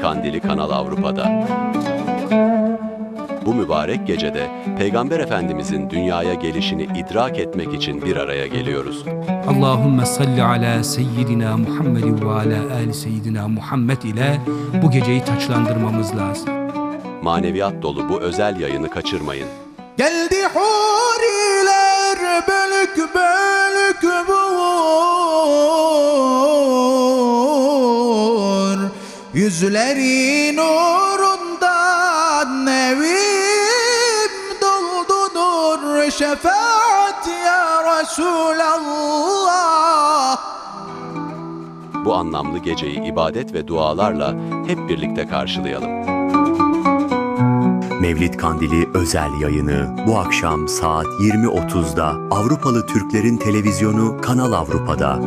Kandili Kanal Avrupa'da. Bu mübarek gecede Peygamber Efendimizin dünyaya gelişini idrak etmek için bir araya geliyoruz. Allahümme salli ala seyyidina Muhammed ve ala ali seyyidina Muhammed ile bu geceyi taçlandırmamız lazım. Maneviyat dolu bu özel yayını kaçırmayın. Geldi huriler Yüzleri nurundan evim doldu nur Şefaat ya Resulallah Bu anlamlı geceyi ibadet ve dualarla hep birlikte karşılayalım. Mevlid Kandili özel yayını bu akşam saat 20.30'da Avrupalı Türklerin Televizyonu Kanal Avrupa'da.